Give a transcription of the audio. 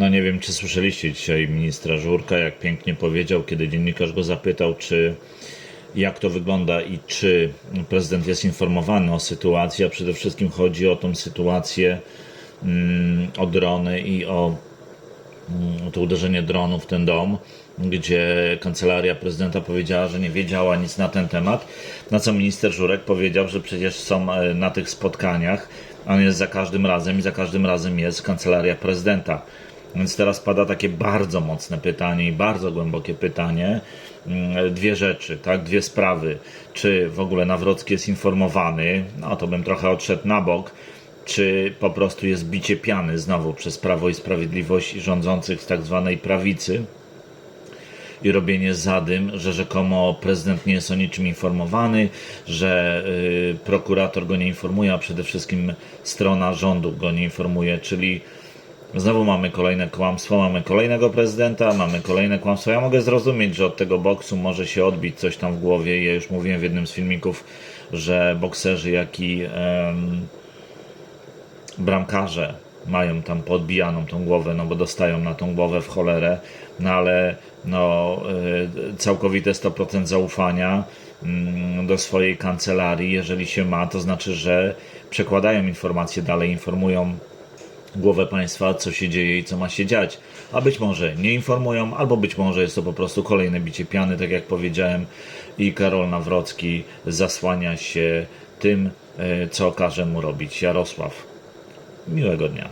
No nie wiem, czy słyszeliście dzisiaj ministra Żurka, jak pięknie powiedział, kiedy dziennikarz go zapytał, czy jak to wygląda i czy prezydent jest informowany o sytuacji, a przede wszystkim chodzi o tą sytuację mm, o drony i o mm, to uderzenie dronu w ten dom, gdzie kancelaria prezydenta powiedziała, że nie wiedziała nic na ten temat. Na co minister Żurek powiedział, że przecież są e, na tych spotkaniach, on jest za każdym razem i za każdym razem jest kancelaria prezydenta. Więc teraz pada takie bardzo mocne pytanie i bardzo głębokie pytanie. Mm, Dwie rzeczy, tak? Dwie sprawy. Czy w ogóle Nawrocki jest informowany? No to bym trochę odszedł na bok czy po prostu jest bicie piany znowu przez Prawo i Sprawiedliwość i rządzących z tak zwanej prawicy i robienie zadym, że rzekomo prezydent nie jest o niczym informowany, że y, prokurator go nie informuje, a przede wszystkim strona rządu go nie informuje, czyli Znowu mamy kolejne kłamstwo, mamy kolejnego prezydenta, mamy kolejne kłamstwo. Ja mogę zrozumieć, że od tego boksu może się odbić coś tam w głowie. Ja już mówiłem w jednym z filmików, że bokserzy, jak i em, bramkarze mają tam podbijaną tą głowę, no bo dostają na tą głowę w cholerę, no ale no, y, całkowite 100% zaufania mm, do swojej kancelarii, jeżeli się ma, to znaczy, że przekładają informacje dalej, informują głowę państwa, co się dzieje i co ma się dziać. A być może nie informują, albo być może jest to po prostu kolejne bicie piany, tak jak powiedziałem, i Karol Nawrocki zasłania się tym, e, co każe mu robić Jarosław. Miłego dnia.